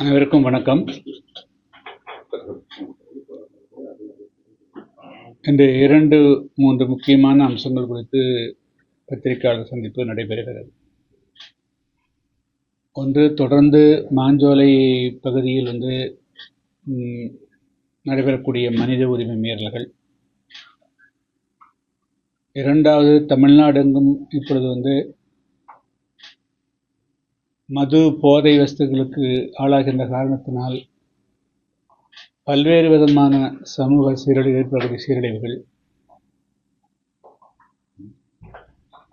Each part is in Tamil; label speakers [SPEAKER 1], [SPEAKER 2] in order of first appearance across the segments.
[SPEAKER 1] அனைவருக்கும் வணக்கம். இன்று இரண்டு மூன்று முக்கியமான அம்சங்கள் குறித்து பத்திரிகையாளர் சந்திப்பு நடைபெறுகிறது. ஒன்று தொடர்ந்து மாஞ்சோலை பகுதியில் வந்து நடைபெறக்கூடிய மனித உரிமை மீறல்கள். இரண்டாவது தமிழ்நாடெங்கும் இப்பொழுது வந்து மது போதை வஸ்துகளுக்கு ஆளாகின்ற காரணத்தினால் பல்வேறு விதமான சமூக சீரழிவு ஏற்படக்கூடிய சீரழிவுகள்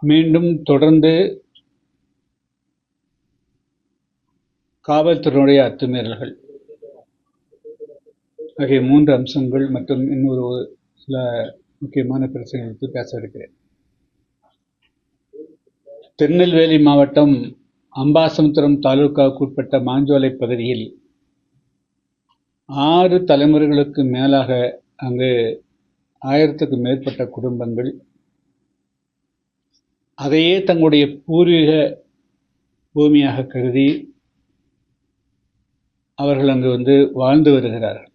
[SPEAKER 1] மீண்டும் தொடர்ந்து காவல்துறையினுடைய அத்துமீறல்கள். ஆகிய மூன்று அம்சங்கள் மற்றும் இன்னொரு சில முக்கியமான பிரச்சனைகள் குறித்து பேச இருக்கிறேன். திருநெல்வேலி மாவட்டம் அம்பாசமுத்திரம் தாலுகாவுக்கு உட்பட்ட மாஞ்சோலை பகுதியில் ஆறு தலைமுறைகளுக்கு மேலாக அங்கு ஆயிரத்துக்கு மேற்பட்ட குடும்பங்கள் அதையே தங்களுடைய பூர்வீக பூமியாக கருதி அவர்கள் அங்கு வந்து வாழ்ந்து வருகிறார்கள்.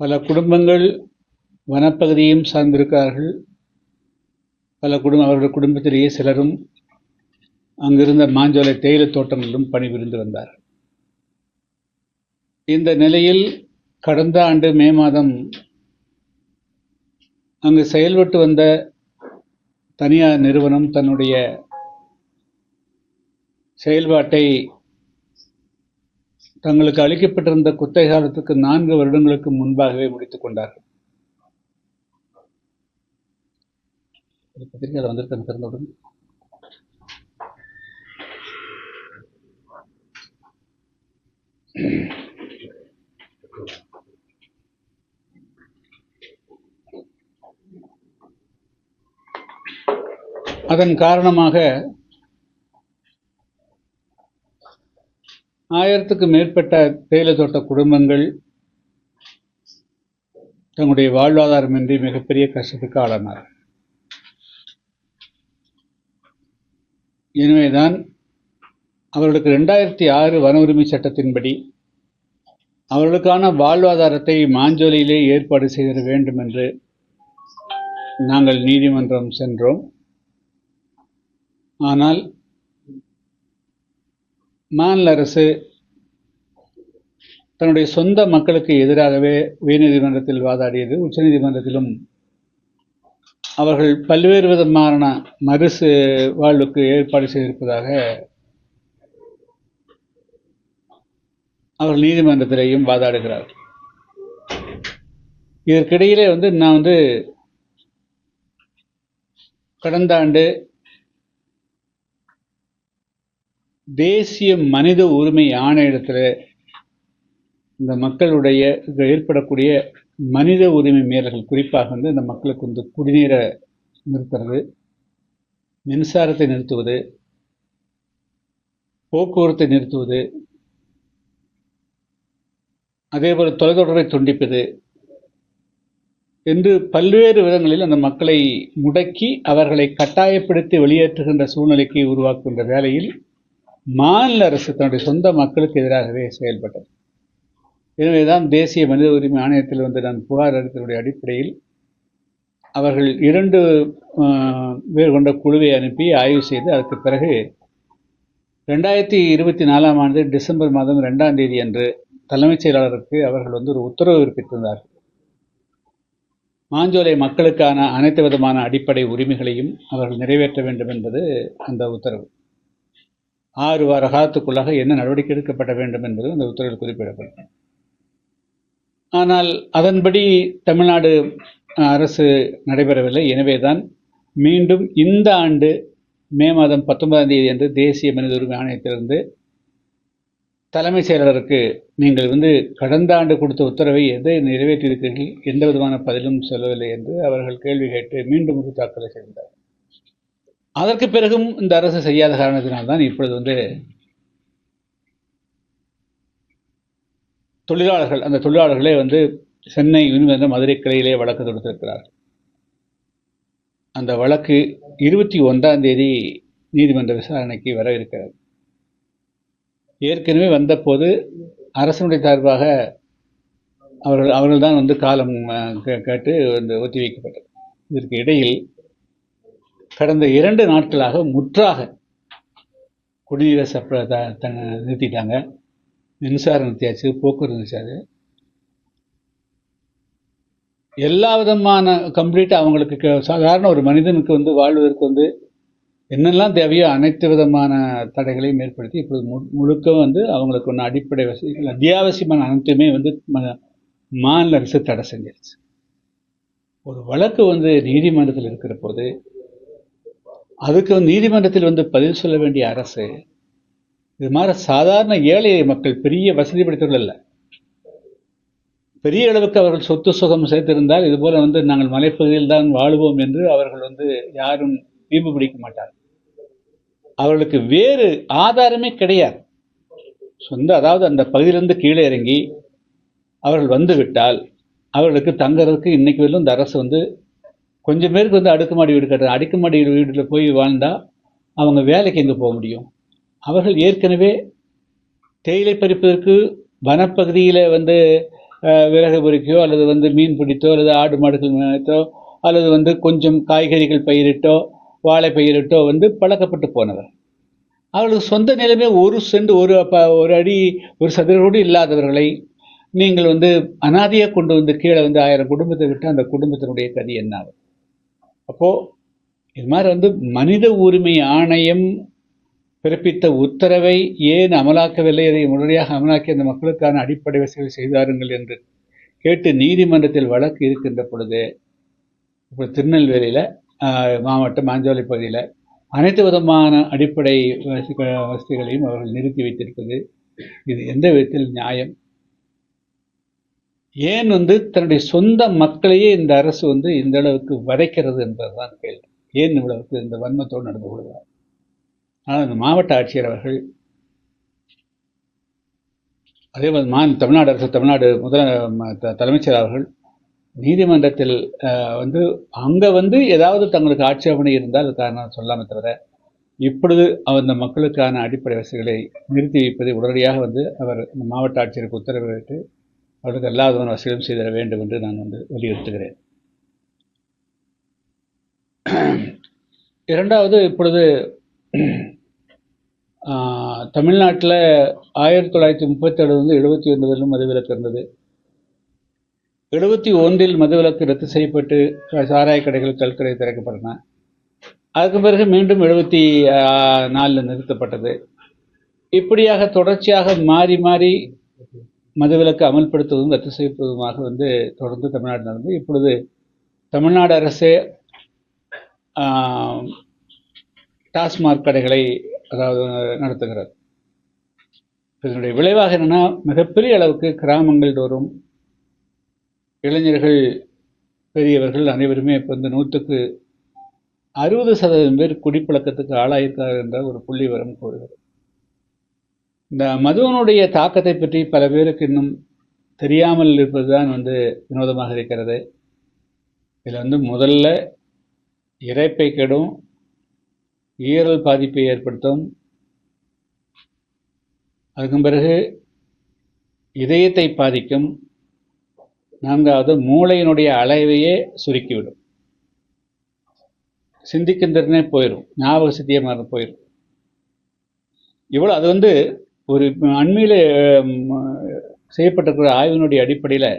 [SPEAKER 1] பல குடும்பங்கள் வனப்பகுதியும் சார்ந்திருக்கிறார்கள். பல குடும்ப அவர்கள் குடும்பத்திலேயே சிலரும் அங்கிருந்த மாஞ்சோலை தேயிலை தோட்டங்களிலும் பணிபுரிந்து வந்தார். இந்த நிலையில் கடந்த ஆண்டு மே மாதம் அங்கு செயல்பட்டு வந்த தனியார் நிறுவனம் தன்னுடைய செயல்பாட்டை தங்களுக்கு அளிக்கப்பட்டிருந்த குத்தகை காலத்துக்கு நான்கு வருடங்களுக்கு முன்பாகவே முடித்துக் கொண்டார்கள். பத்திரிகையில் வந்திருக்கேன் திறந்தவுடன் அதன் காரணமாக ஆயிரத்துக்கு மேற்பட்ட தேயிலை தோட்ட குடும்பங்கள் தங்களுடைய வாழ்வாதாரமின்றி மிகப்பெரிய கஷ்டத்துக்கு ஆளானார் எனவேதான் அவர்களுக்கு ரெண்டாயிரத்தி ஆறு வன உரிமை சட்டத்தின்படி அவர்களுக்கான வாழ்வாதாரத்தை மாஞ்சோலியிலே ஏற்பாடு செய்திட வேண்டும் என்று நாங்கள் நீதிமன்றம் சென்றோம். ஆனால் மாநில அரசு தன்னுடைய சொந்த மக்களுக்கு எதிராகவே உயர்நீதிமன்றத்தில் வாதாடியது. உச்சநீதிமன்றத்திலும் அவர்கள் பல்வேறு விதமான மறுசு வாழ்வுக்கு ஏற்பாடு செய்திருப்பதாக அவர் நீதிமன்றத்திலேயும் வாதாடுகிறார். இதற்கிடையிலே வந்து நான் வந்து கடந்த ஆண்டு தேசிய மனித உரிமை ஆணையத்தில் இந்த மக்களுடைய ஏற்படக்கூடிய மனித உரிமை மீறல்கள் குறிப்பாக வந்து இந்த மக்களுக்கு வந்து குடிநீரை நிறுத்துறது மின்சாரத்தை நிறுத்துவது போக்குவரத்தை நிறுத்துவது அதேபோல் தொலைத்தொடரை துண்டிப்பது என்று பல்வேறு விதங்களில் அந்த மக்களை முடக்கி அவர்களை கட்டாயப்படுத்தி வெளியேற்றுகின்ற சூழ்நிலைக்கு உருவாக்குகின்ற வேலையில் மாநில அரசு தன்னுடைய சொந்த மக்களுக்கு எதிராகவே செயல்பட்டது. எனவேதான் தேசிய மனித உரிமை ஆணையத்தில் வந்து நான் புகார் அளித்தனுடைய அடிப்படையில் அவர்கள் இரண்டு பேர் கொண்ட குழுவை அனுப்பி ஆய்வு செய்து அதற்கு பிறகு ரெண்டாயிரத்தி இருபத்தி நாலாம் ஆண்டு டிசம்பர் மாதம் ரெண்டாம் தேதி அன்று தலைமைச் செயலாளருக்கு அவர்கள் வந்து ஒரு உத்தரவு பிறப்பித்திருந்தார்கள் மாஞ்சோலை மக்களுக்கான அனைத்து விதமான அடிப்படை உரிமைகளையும் அவர்கள் நிறைவேற்ற வேண்டும் என்பது அந்த உத்தரவு. ஆறு வார காலத்துக்குள்ளாக என்ன நடவடிக்கை எடுக்கப்பட வேண்டும் என்பது அந்த உத்தரவில் குறிப்பிடப்படும். ஆனால் அதன்படி தமிழ்நாடு அரசு நடைபெறவில்லை. எனவேதான் மீண்டும் இந்த ஆண்டு மே மாதம் பத்தொன்பதாம் தேதி அன்று தேசிய மனித உரிமை ஆணையத்திலிருந்து தலைமைச் செயலாளருக்கு நீங்கள் வந்து கடந்த ஆண்டு கொடுத்த உத்தரவை எதை நிறைவேற்றியிருக்கிறீர்கள்? எந்த விதமான பதிலும் சொல்லவில்லை என்று அவர்கள் கேள்வி கேட்டு மீண்டும் ஒரு தாக்கலை செய்தார். அதற்கு பிறகும் இந்த அரசு செய்யாத காரணத்தினால்தான் இப்பொழுது வந்து தொழிலாளர்கள் அந்த தொழிலாளர்களே வந்து சென்னை யூனிவர்சிட்டி மதுரை கிளையிலே வழக்கு தொடுத்திருக்கிறார். அந்த வழக்கு இருபத்தி ஒன்றாம் தேதி நீதிமன்ற விசாரணைக்கு வர இருக்கிறது. ஏற்கனவே வந்தபோது அரசனுடைய சார்பாக அவர்கள் அவர்கள்தான் வந்து காலம் கே- கேட்டு வந்து ஒத்தி வைக்கப்பட்டது. இதற்கு இடையில் கடந்த இரண்டு நாட்களாக முற்றாக குடிநீரை சப்ளை த த- நிறுத்திட்டாங்க. மின்சாரம் நிறுத்தியாச்சு போக்குவரத்து நிறுத்தியாச்சு. எல்லா விதமான கம்ப்ளீட்டாக அவங்களுக்கு க- சாதாரண ஒரு மனிதனுக்கு வந்து வாழ்வதற்கு வந்து என்னெல்லாம் தேவையோ அனைத்து விதமான தடைகளையும் ஏற்படுத்தி இப்போது மு முழுக்க வந்து அவங்களுக்கு ஒன்று அடிப்படை வசதிகள் அத்தியாவசியமான அனைத்துமே வந்து ம- மாநில அரசு தடை செஞ்சிருச்சு. ஒரு வழக்கு வந்து நீதிமன்றத்தில் இருக்கிற போது அதுக்கு வந்து நீதிமன்றத்தில் வந்து பதில் சொல்ல வேண்டிய அரசு இது மாதிரி சாதாரண ஏழை மக்கள் பெரிய வசதி படைத்தவர்கள் பெரிய அளவுக்கு அவர்கள் சொத்து சுகம் சேர்த்திருந்தால் இதுபோல வந்து நாங்கள் மலைப்பகுதியில் தான் வாழுவோம் என்று அவர்கள் வந்து யாரும் வீம்பு பிடிக்க மாட்டார் அவர்களுக்கு வேறு ஆதாரமே கிடையாது. சொந்த அதாவது அந்த பகுதியிலிருந்து கீழே இறங்கி அவர்கள் வந்துவிட்டால் அவர்களுக்கு தங்கறதுக்கு இன்னைக்கு வரலும் இந்த அரசு வந்து கொஞ்சம் பேருக்கு வந்து அடுக்குமாடி வீடு கட்டுறாங்க அடுக்குமாடி வீட்டில் போய் வாழ்ந்தால் அவங்க வேலைக்கு எங்கே போக முடியும்? அவர்கள் ஏற்கனவே தேயிலை பறிப்பதற்கு வனப்பகுதியில் வந்து விறகு பொறிக்கோ அல்லது வந்து மீன் பிடித்தோ அல்லது ஆடு மாடுகள் மேய்த்தோ அல்லது வந்து கொஞ்சம் காய்கறிகள் பயிரிட்டோ வாழை பயிரிட்டோ வந்து பழக்கப்பட்டு போனவர். அவர்களுக்கு சொந்த நிலைமை ஒரு செண்டு ஒரு ப- ஒரு அடி ஒரு சதுரோடு இல்லாதவர்களை நீங்கள் வந்து அனாதையாக கொண்டு வந்து கீழே வந்து ஆயிரம் குடும்பத்தை விட்டு அந்த குடும்பத்தினுடைய கதி என்ன ஆகும் அப்போது இது மாதிரி வந்து மனித உரிமை ஆணையம் பிறப்பித்த உத்தரவை ஏன் அமலாக்கவில்லை? அதை முறையாக அமலாக்கி அந்த மக்களுக்கான அடிப்படை வசதிகள் செய்தாருங்கள் என்று கேட்டு நீதிமன்றத்தில் வழக்கு இருக்கின்ற பொழுது இப்போ திருநெல்வேலியில் மாவட்டம் மாஞ்சோலை பகுதியில் அனைத்து விதமான அடிப்படை வசதி வசதிகளையும் அவர்கள் நிறுத்தி வைத்திருப்பது இது எந்த விதத்தில் நியாயம்? ஏன் வந்து தன்னுடைய சொந்த மக்களையே இந்த அரசு வந்து இந்த அளவுக்கு வதைக்கிறது என்பதுதான் கேள்வி. ஏன் இவ்வளவுக்கு இந்த வன்மத்தோடு நடந்து கொள்கிறார்? ஆனால் இந்த மாவட்ட ஆட்சியர் அவர்கள் அதே மாதிரி மா தமிழ்நாடு அரசு தமிழ்நாடு முதல ம- த- தலைமைச்சர் அவர்கள் நீதிமன்றத்தில் வந்து அங்கே வந்து ஏதாவது தங்களுக்கு ஆட்சேபனை இருந்தால் அது காரணம் சொல்லாமல் தவிர இப்பொழுது அந்த மக்களுக்கான அடிப்படை வசதிகளை நிறுத்தி வைப்பதை உடனடியாக வந்து அவர் இந்த மாவட்ட ஆட்சியருக்கு உத்தரவிட்டு அவர்களுக்கு எல்லா விதமான வசதிகளும் செய்திட வேண்டும் என்று நான் வந்து வலியுறுத்துகிறேன். இரண்டாவது இப்பொழுது தமிழ்நாட்டில் ஆயிரத்தி தொள்ளாயிரத்தி முப்பத்தேழு வந்து எழுபத்தி ஒன்பதிலும் மதுவிலக்கு இருந்தது. எழுபத்தி ஒன்றில் மதுவிலக்கு ரத்து செய்யப்பட்டு சாராய கடைகள் கல்கடை திறக்கப்பட்டன. அதுக்கு பிறகு மீண்டும் எழுபத்தி நாலில் நிறுத்தப்பட்டது. இப்படியாக தொடர்ச்சியாக மாறி மாறி மதுவிலக்கு அமல்படுத்துவதும் ரத்து செய்யப்படுவதுமாக வந்து தொடர்ந்து தமிழ்நாடு நடந்து. இப்பொழுது தமிழ்நாடு அரசே டாஸ்மாக் கடைகளை அதாவது நடத்துகிறது. இதனுடைய விளைவாக என்னன்னா மிகப்பெரிய அளவுக்கு கிராமங்கள் தோறும் இளைஞர்கள் பெரியவர்கள் அனைவருமே இப்போ வந்து நூற்றுக்கு அறுபது சதவீதம் பேர் குடிப்பழக்கத்துக்கு ஆளாயிருக்கார் என்ற ஒரு புள்ளி விவரம் கூறுகிறது. இந்த மதுவனுடைய தாக்கத்தை பற்றி பல பேருக்கு இன்னும் தெரியாமல் இருப்பதுதான் வந்து வினோதமாக இருக்கிறது. இதில் வந்து முதல்ல இறைப்பை கெடும் ஈரல் பாதிப்பை ஏற்படுத்தும். அதுக்கு பிறகு இதயத்தை பாதிக்கும். நான்காவது மூளையினுடைய அளவையே சுருக்கிவிடும். சிந்திக்கின்றனே போயிடும் ஞாபக சித்தியை மறந்து போயிடும் இவ்வளோ அது வந்து ஒரு அண்மையில் செய்யப்பட்டிருக்கிற ஆய்வினுடைய அடிப்படையில்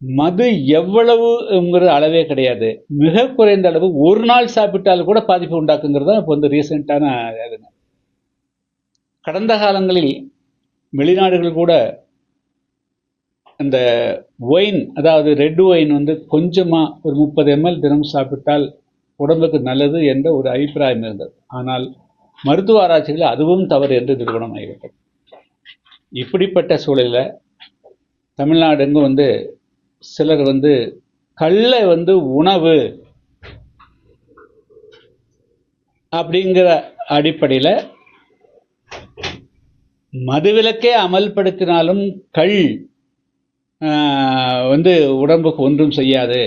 [SPEAKER 1] மது எவ்வளவுங்கிற அளவே கிடையாது. மிக குறைந்த அளவு ஒரு நாள் சாப்பிட்டாலும் கூட பாதிப்பு உண்டாக்குங்கிறது தான் இப்போ வந்து ரீசெண்டான அதுங்க கடந்த காலங்களில் வெளிநாடுகள் கூட இந்த ஒயின் அதாவது ரெட் ஒயின் வந்து கொஞ்சமாக ஒரு முப்பது எம்எல் தினம் சாப்பிட்டால் உடம்புக்கு நல்லது என்ற ஒரு அபிப்பிராயம் இருந்தது. ஆனால் மருத்துவ ஆராய்ச்சிகளில் அதுவும் தவறு என்று நிறுவனம் ஆகிவிட்டது இப்படிப்பட்ட சூழலில் தமிழ்நாடு எங்கும் வந்து சிலர் வந்து கல்லை வந்து உணவு அப்படிங்கிற அடிப்படையில் மதுவிலக்கே அமல்படுத்தினாலும் கள் வந்து உடம்புக்கு ஒன்றும் செய்யாது.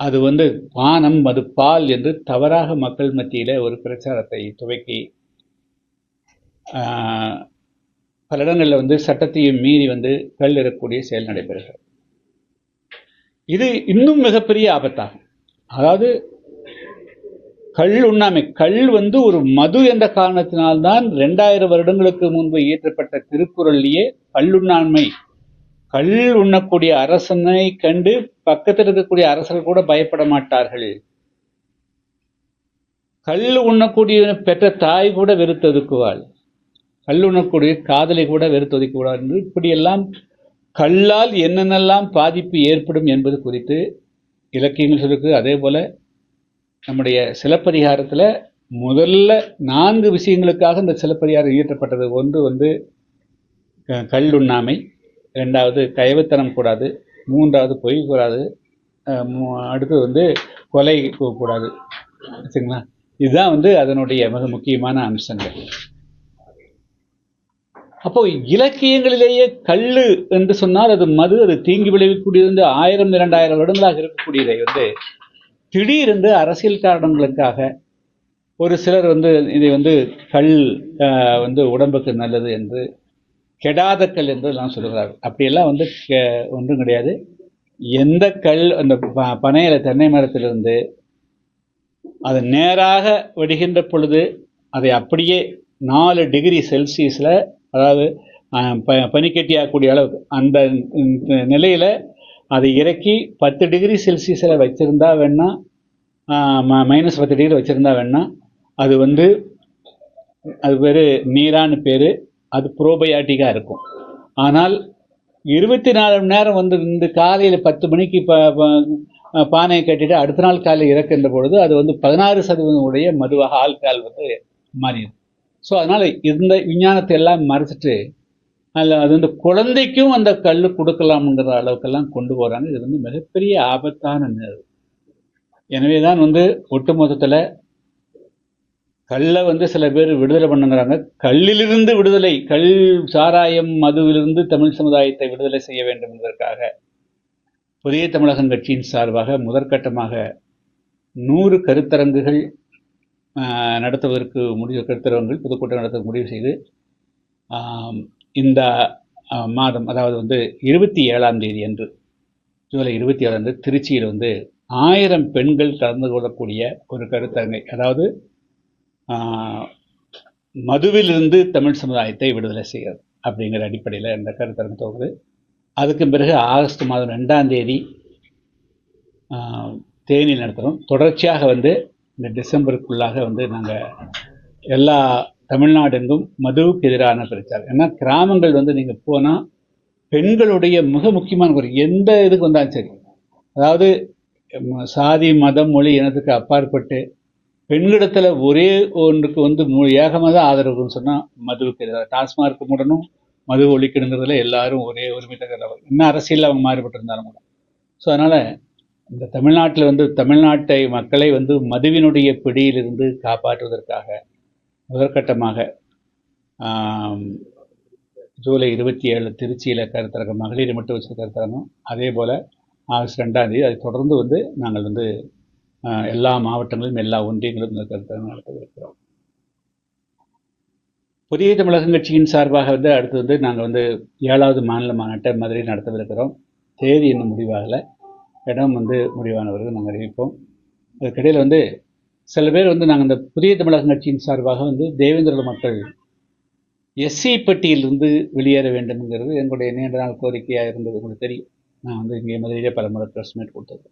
[SPEAKER 1] அது வந்து பானம் மது பால் என்று தவறாக மக்கள் மத்தியில் ஒரு பிரச்சாரத்தை துவக்கி பல இடங்களில் வந்து சட்டத்தையும் மீறி வந்து கல் இறக்கக்கூடிய செயல் நடைபெறுகிறது. இது இன்னும் மிகப்பெரிய ஆபத்தாகும். அதாவது கள் உண்ணாமை கள் வந்து ஒரு மது என்ற காரணத்தினால்தான் ரெண்டாயிரம் வருடங்களுக்கு முன்பு இயற்றப்பட்ட திருக்குறள்லேயே கல்லுண்ணாண்மை கள் உண்ணக்கூடிய அரசனை கண்டு பக்கத்தில் இருக்கக்கூடிய அரசர்கள் கூட பயப்பட மாட்டார்கள். கல் உண்ணக்கூடிய பெற்ற தாய் கூட வெறுத்தொதுக்குவாள் கல் உண்ணக்கூடிய காதலை கூட வெறுத்தொதுக்குவாள் என்று இப்படியெல்லாம் கல்லால் என்னென்னலாம் பாதிப்பு ஏற்படும் என்பது குறித்து இலக்கியங்கள் சொல்லிருக்கு அதே போல் நம்முடைய சிலப்பதிகாரத்தில் முதல்ல நான்கு விஷயங்களுக்காக இந்த சிலப்பதிகாரம் இயற்றப்பட்டது. ஒன்று வந்து க- கல்லுண்ணாமை ரெண்டாவது கயவுத்தனம் கூடாது. மூன்றாவது பொய் கூடாது. அடுத்து அடுத்தது வந்து கொலை கூடாது. சரிங்களா? இதுதான் வந்து அதனுடைய மிக முக்கியமான அம்சங்கள். அப்போ இலக்கியங்களிலேயே கல்லு என்று சொன்னால் அது மது அது தீங்கு விளைவிக்கக்கூடியது வந்து ஆயிரம் இரண்டாயிரம் வருடங்களாக இருக்கக்கூடியதை வந்து திடீரென்று அரசியல் காரணங்களுக்காக ஒரு சிலர் வந்து இதை வந்து கல் வந்து உடம்புக்கு நல்லது என்று கெடாத கல் என்று எல்லாம் சொல்கிறார் அப்படியெல்லாம் வந்து கெ- ஒன்றும் கிடையாது. எந்த கல் அந்த ப- பனையில தென்னை மரத்திலிருந்து அது நேராக வெடிகின்ற பொழுது அதை அப்படியே நாலு டிகிரி செல்சியஸில் அதாவது ப பனிக்கட்டியாகக்கூடிய அளவுக்கு அந்த நிலையில் அதை இறக்கி பத்து டிகிரி செல்சியஸில் வச்சுருந்தா வேணால் மைனஸ் பத்து டிகிரி வச்சுருந்தா வேணால் அது வந்து அது பேர் நீரான்னு பேர் அது ப்ரோபயாட்டிக்காக இருக்கும். ஆனால் இருபத்தி நாலு மணி நேரம் வந்து இந்த காலையில் பத்து மணிக்கு பானையை கட்டிட்டு அடுத்த நாள் காலையில் இறக்கின்ற பொழுது அது வந்து பதினாறு சதவீதம் உடைய மதுவாக ஆல்கால் வந்து மாறிடும். ஸோ அதனால் இந்த விஞ்ஞானத்தை எல்லாம் மறைச்சிட்டு அதில் அது வந்து குழந்தைக்கும் அந்த கல் கொடுக்கலாம்ங்கிற அளவுக்கெல்லாம் கொண்டு போகிறாங்க இது வந்து மிகப்பெரிய ஆபத்தான நிகழ்வு எனவே தான் வந்து ஒட்டுமொத்தத்தில் கல்லை வந்து சில பேர் விடுதலை பண்ணுங்கிறாங்க. கல்லிலிருந்து விடுதலை கல் சாராயம் மதுவிலிருந்து தமிழ் சமுதாயத்தை விடுதலை செய்ய வேண்டும் என்பதற்காக புதிய தமிழகம் கட்சியின் சார்பாக முதற்கட்டமாக நூறு கருத்தரங்குகள் நடத்துவதற்கு முடிவு கருத்தரங்குகள் பொதுக்கூட்டம் நடத்த முடிவு செய்து இந்த மாதம் அதாவது வந்து இருபத்தி ஏழாம் தேதி அன்று ஜூலை இருபத்தி ஏழாம் தேதி திருச்சியில் வந்து ஆயிரம் பெண்கள் கலந்து கொள்ளக்கூடிய ஒரு கருத்தரங்கை அதாவது மதுவிலிருந்து தமிழ் சமுதாயத்தை விடுதலை செய்கிறது அப்படிங்கிற அடிப்படையில் இந்த கருத்தரங்கு தோகுது அதுக்கு பிறகு ஆகஸ்ட் மாதம் ரெண்டாம் தேதி தேனி நடத்துகிறோம் தொடர்ச்சியாக வந்து இந்த டிசம்பருக்குள்ளாக வந்து நாங்கள் எல்லா தமிழ்நாடெங்கும் மதுவுக்கு எதிரான பிரச்சாரம். ஏன்னா கிராமங்கள் வந்து நீங்கள் போனால் பெண்களுடைய மிக முக்கியமான ஒரு எந்த இதுக்கு வந்தாலும் சரி. அதாவது சாதி மதம் மொழி இனத்துக்கு அப்பாற்பட்டு பெண்களிடத்தில் ஒரே ஒன்றுக்கு வந்து மு- ஏகமாக தான் ஆதரவுன்னு சொன்னால் மதுவுக்கு எதிராக டாஸ்மார்க் மூடணும் மது ஒழிக்கணுங்கிறதுல எல்லாரும் ஒரே ஒருமித்த இன்னும் அரசியலில் அவங்க மாறுபட்டிருந்தாலும் கூட. ஸோ அதனால் இந்த தமிழ்நாட்டில் வந்து தமிழ்நாட்டை மக்களை வந்து மதுவினுடைய பிடியிலிருந்து காப்பாற்றுவதற்காக முதற்கட்டமாக ஜூலை இருபத்தி ஏழு திருச்சியில் கருத்தரங்கம் மகளிரை மட்டும் வச்சு கருத்தரங்கம் அதே போல் ஆகஸ்ட் ரெண்டாம் தேதி அதை தொடர்ந்து வந்து நாங்கள் வந்து எல்லா மாவட்டங்களிலும் எல்லா ஒன்றியங்களும் இந்த நடத்தவிருக்கிறோம் புதிய தமிழகம் கட்சியின் சார்பாக வந்து அடுத்து வந்து நாங்கள் வந்து ஏழாவது மாநில மாநாட்டை மதுரையில் நடத்தவிருக்கிறோம். தேதி இன்னும் முடிவாகலை. இடம் வந்து முடிவானவர்கள் நாங்கள் அறிவிப்போம். அதுக்கிடையில் வந்து சில பேர் வந்து நாங்கள் இந்த புதிய தமிழகம் கட்சியின் சார்பாக வந்து தேவேந்திர மக்கள் எஸ்சி பட்டியலிருந்து வெளியேற வேண்டும்ங்கிறது எங்களுடைய நீண்ட நாள் கோரிக்கையாக இருந்தது. உங்களுக்கு தெரியும். நான் வந்து இங்கே மதுரையிலே பல முறை ப்ரெஸ் மீட் கொடுத்தது.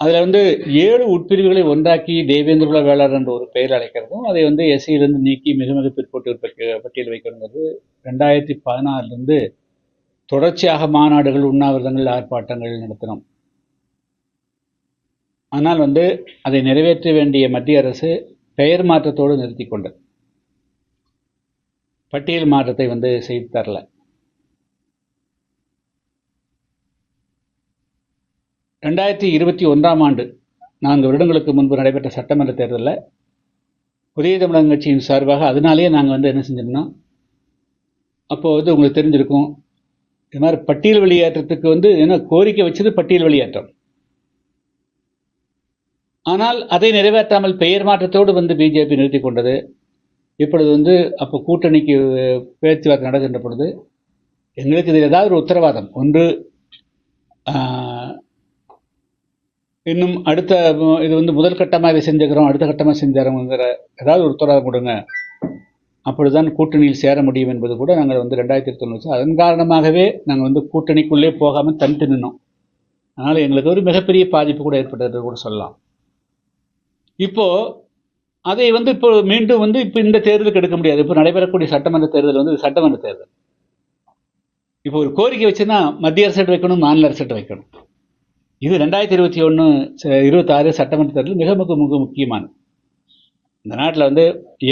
[SPEAKER 1] அதில் வந்து ஏழு உட்பிரிவுகளை ஒன்றாக்கி தேவேந்திரகுல வேளாளர் என்ற ஒரு பெயர் அழைக்கிறதும் அதை வந்து எஸ்சியிலிருந்து நீக்கி மிக மிக பிற்போட்டு பட்டியல் வைக்கணுங்கிறது ரெண்டாயிரத்தி பதினாறுலேருந்து தொடர்ச்சியாக மாநாடுகள் உண்ணாவிரதங்கள் ஆர்ப்பாட்டங்கள் நடத்தினோம். ஆனால் வந்து அதை நிறைவேற்ற வேண்டிய மத்திய அரசு பெயர் மாற்றத்தோடு நிறுத்தி கொண்டது பட்டியல் மாற்றத்தை வந்து செய்து தரல. ரெண்டாயிரத்தி இருபத்தி ஒன்றாம் ஆண்டு நான்கு வருடங்களுக்கு முன்பு நடைபெற்ற சட்டமன்ற தேர்தலில் புதிய தமிழகம் கட்சியின் சார்பாக அதனாலேயே நாங்கள் வந்து என்ன செஞ்சோம்னா அப்போ வந்து உங்களுக்கு தெரிஞ்சிருக்கும் இது மாதிரி பட்டியல் வெளியேற்றத்துக்கு வந்து என்ன கோரிக்கை வச்சது பட்டியல் வெளியேற்றம். ஆனால் அதை நிறைவேற்றாமல் பெயர் மாற்றத்தோடு வந்து பிஜேபி நிறுத்தி கொண்டது. இப்பொழுது வந்து அப்போ கூட்டணிக்கு பேச்சுவார்த்தை நடக்கின்ற பொழுது எங்களுக்கு இதில் ஏதாவது ஒரு உத்தரவாதம். ஒன்று இன்னும் அடுத்த இது வந்து முதல் கட்டமாக இதை செஞ்சுக்கிறோம் அடுத்த கட்டமாக செஞ்சுறோங்கிற ஏதாவது ஒரு தொடர் கொடுங்க. அப்படிதான் கூட்டணியில் சேர முடியும் என்பது கூட நாங்கள் வந்து ரெண்டாயிரத்தி தொண்ணூறு அதன் காரணமாகவே நாங்கள் வந்து கூட்டணிக்குள்ளே போகாமல் தனித்து நின்னோம். அதனால் எங்களுக்கு ஒரு மிகப்பெரிய பாதிப்பு கூட ஏற்பட்டது கூட சொல்லலாம். இப்போது அதை வந்து இப்போ மீண்டும் வந்து இப்போ இந்த தேர்தலுக்கு எடுக்க முடியாது. இப்போ நடைபெறக்கூடிய சட்டமன்ற தேர்தல் வந்து சட்டமன்ற தேர்தல். இப்போ ஒரு கோரிக்கை வச்சுன்னா மத்திய அரசு வைக்கணும் மாநில அரசு வைக்கணும். இது ரெண்டாயிரத்தி இருபத்தி ஒன்று இருபத்தாறு சட்டமன்ற தேர்தல் மிக மிக மிக முக்கியமானது இந்த நாட்டில் வந்து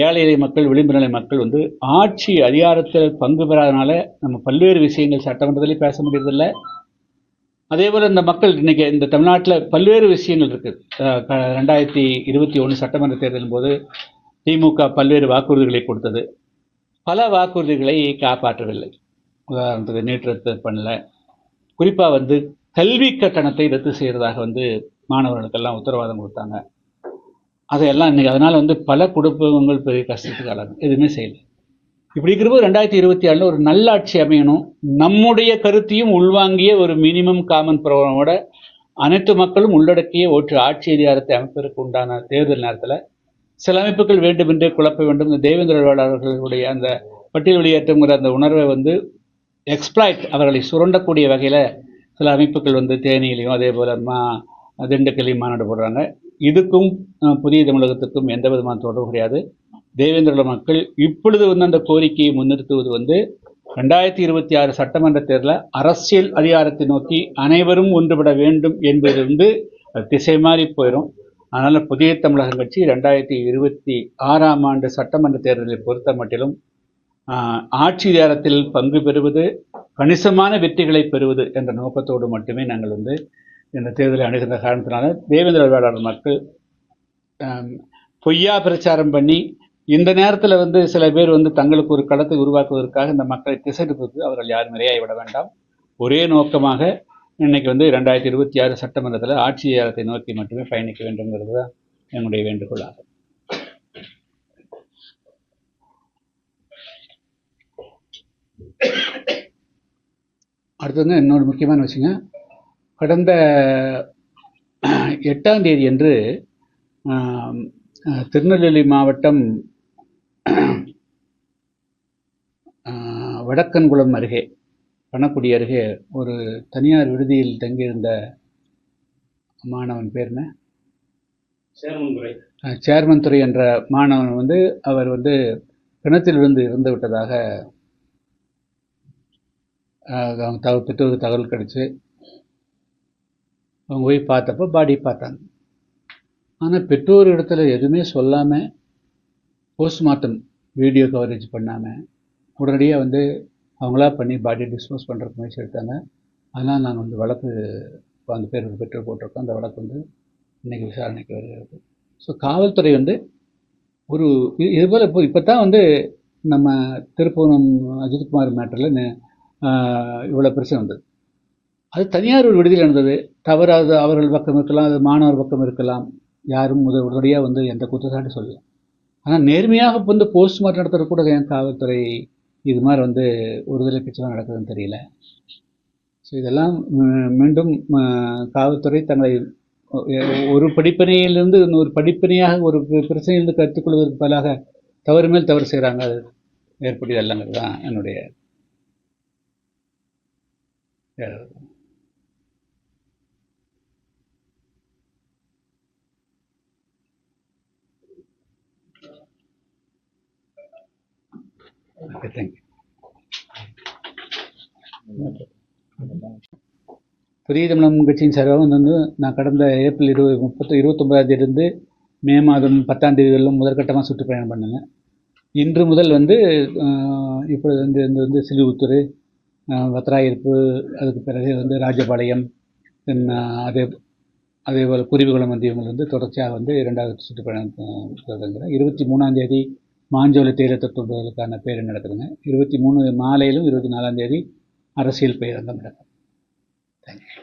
[SPEAKER 1] ஏழை இலை மக்கள் விளிம்பு நிலை மக்கள் வந்து ஆட்சி அதிகாரத்தில் பங்கு பெறாதனால நம்ம பல்வேறு விஷயங்கள் சட்டமன்றத்திலே பேச முடியறதில்லை. அதே போல் இந்த மக்கள் இன்றைக்கி இந்த தமிழ்நாட்டில் பல்வேறு விஷயங்கள் இருக்குது ரெண்டாயிரத்தி இருபத்தி ஒன்று சட்டமன்ற தேர்தலின் போது திமுக பல்வேறு வாக்குறுதிகளை கொடுத்தது. பல வாக்குறுதிகளை காப்பாற்றவில்லை. உதாரணத்துக்கு நேற்று ரத்து பண்ணல. குறிப்பாக வந்து கல்வி கட்டணத்தை ரத்து செய்கிறதாக வந்து மாணவர்களுக்கெல்லாம் உத்தரவாதம் கொடுத்தாங்க. அதையெல்லாம் இன்னைக்கு அதனால் வந்து பல குடும்பங்கள் பெரிய கஷ்டத்துக்கு ஆளாகும் எதுவுமே செய்யலை. இப்படி இருக்கிறப்போ ரெண்டாயிரத்தி இருபத்தி ஆறில் ஒரு நல்லாட்சி அமையணும். நம்முடைய கருத்தையும் உள்வாங்கிய ஒரு மினிமம் காமன் ப்ரோக்ராமோட அனைத்து மக்களும் உள்ளடக்கிய ஒற்று ஆட்சி அதிகாரத்தை அமைப்பதற்கு உண்டான தேர்தல் நேரத்தில் சில அமைப்புகள் வேண்டுமென்றே குழப்ப வேண்டும். இந்த தேவேந்திர வேளாளர்களுடைய அந்த பட்டியல் வெளியேற்றங்கிற அந்த உணர்வை வந்து எக்ஸ்பிளாய்ட் அவர்களை சுரண்டக்கூடிய வகையில் சில அமைப்புகள் வந்து தேனியிலையும் அதே போல் மா திண்டுக்கல்லையும் மாநாடு போடுறாங்க. இதுக்கும் புதிய தமிழகத்துக்கும் எந்த விதமான தொடர்பு கிடையாது. தேவேந்திர மக்கள் இப்பொழுது வந்து அந்த கோரிக்கையை முன்னிறுத்துவது வந்து ரெண்டாயிரத்தி இருபத்தி ஆறு சட்டமன்ற தேர்தலில் அரசியல் அதிகாரத்தை நோக்கி அனைவரும் ஒன்றுபட வேண்டும் என்பது வந்து அது திசை மாறி போயிடும் அதனால் புதிய தமிழகம் கட்சி ரெண்டாயிரத்தி இருபத்தி ஆறாம் ஆண்டு சட்டமன்ற தேர்தலை பொறுத்த மட்டிலும் ஆட்சி அதிகாரத்தில் பங்கு பெறுவது கணிசமான வெற்றிகளை பெறுவது என்ற நோக்கத்தோடு மட்டுமே நாங்கள் வந்து இந்த தேர்தலை அணுகின்ற காரணத்தினால தேவேந்திர வேளாளர் மக்கள் பொய்யா பிரச்சாரம் பண்ணி இந்த நேரத்தில் வந்து சில பேர் வந்து தங்களுக்கு ஒரு களத்தை உருவாக்குவதற்காக இந்த மக்களை திசை திருப்புவது அவர்கள் யாரும் இரையாகி விட வேண்டாம். ஒரே நோக்கமாக இன்னைக்கு வந்து ரெண்டாயிரத்தி இருபத்தி ஆறு சட்டமன்றத்தில் ஆட்சி அதிகாரத்தை நோக்கி மட்டுமே பயணிக்க வேண்டும்ங்கிறது தான் என்னுடைய வேண்டுகோளாகும். அடுத்தது இன்னொரு முக்கியமான விஷயங்க. கடந்த எட்டாம் தேதி அன்று திருநெல்வேலி மாவட்டம் வடக்கன்குளம் அருகே பணக்குடி அருகே ஒரு தனியார் விடுதியில் தங்கியிருந்த மாணவன் பேர் என்ன? அஹ், சேர்மன் துறை என்ற மாணவன் வந்து அவர் வந்து கிணத்தில் விழுந்து இறந்து விட்டதாக அவங்க தகவல் பெற்றோருக்கு தகவல் கிடச்சி அவங்க போய் பார்த்தப்போ பாடி பார்த்தாங்க. ஆனால் பெற்றோர் இடத்துல எதுவுமே சொல்லாமல் போஸ்ட்மார்ட்டம் வீடியோ கவரேஜ் பண்ணாமல் உடனடியாக வந்து அவங்களா பண்ணி பாடி டிஸ்போஸ் பண்ணுறதுக்கு முயற்சி எடுத்தாங்க. அதனால் நாங்கள் வந்து வழக்கு அந்த பேர் பெற்றோர் போட்டிருக்கோம். அந்த வழக்கு வந்து இன்றைக்கி விசாரணைக்கு வருகிறது. ஸோ காவல்துறை வந்து ஒரு இது இப்போ இப்போ தான் வந்து நம்ம திருப்பூரம் அஜித்குமார் மேட்டரில் இவ்வளோ பிரச்சனை வந்தது. அது தனியார் ஒரு விடுதியில் நடந்தது. அது அவர்கள் பக்கம் இருக்கலாம் அது மாணவர் பக்கம் இருக்கலாம். யாரும் முத உடனடியாக வந்து எந்த குற்றச்சாட்டு சொல்லல. ஆனால் நேர்மையாக இப்போ வந்து போஸ்ட்மார்ட்டம் நடத்துகிற கூட என் காவல்துறை இது மாதிரி வந்து ஒருதலை பிரச்சனை நடக்குதுன்னு தெரியல. ஸோ இதெல்லாம் மீண்டும் காவல்துறை தங்களை ஒரு படிப்பினையிலிருந்து இன்னொரு படிப்பினையாக ஒரு பிரச்சனையிலிருந்து கற்றுக்கொள்வதற்கு பதிலாக தவறு மேல் தவறு செய்கிறாங்க அது ஏற்படுது அல்லங்கிறது தான் என்னுடைய அஹ், I think. புதிய தமிழம் கட்சியின் சார்பாக வந்து நான் கடந்த ஏப்ரல் இருபது முப்பத்தி இருபத்தொம்பதாம் தேதியிலிருந்து மே மாதம் பத்தாம் தேதிகளிலும் முதற்கட்டமாக சுற்றுப்பயணம் பண்ணுங்க இன்று முதல் வந்து இப்பொழுது வந்து இந்த வந்து சிலுவுத்தூர் வத்ராயிருப்பு அதுக்கு பிறகு வந்து ராஜபாளையம் தென் அதே அதே போல் குருவிகுளம் வந்தியவங்கள் வந்து தொடர்ச்சியாக வந்து இரண்டாவது சுற்றுப்பயணம் ஆஹ், தொடங்குறேன் இருபத்தி மூணாந்தேதி மாஞ்சோலை தேயிலை தொண்டுகளுக்கான பேர் நடக்குதுங்க. இருபத்தி மூணு மாலையிலும் இருபத்தி நாலாம் தேதி அரசியல் பேரங்கம் நடக்கும். தேங்க்யூ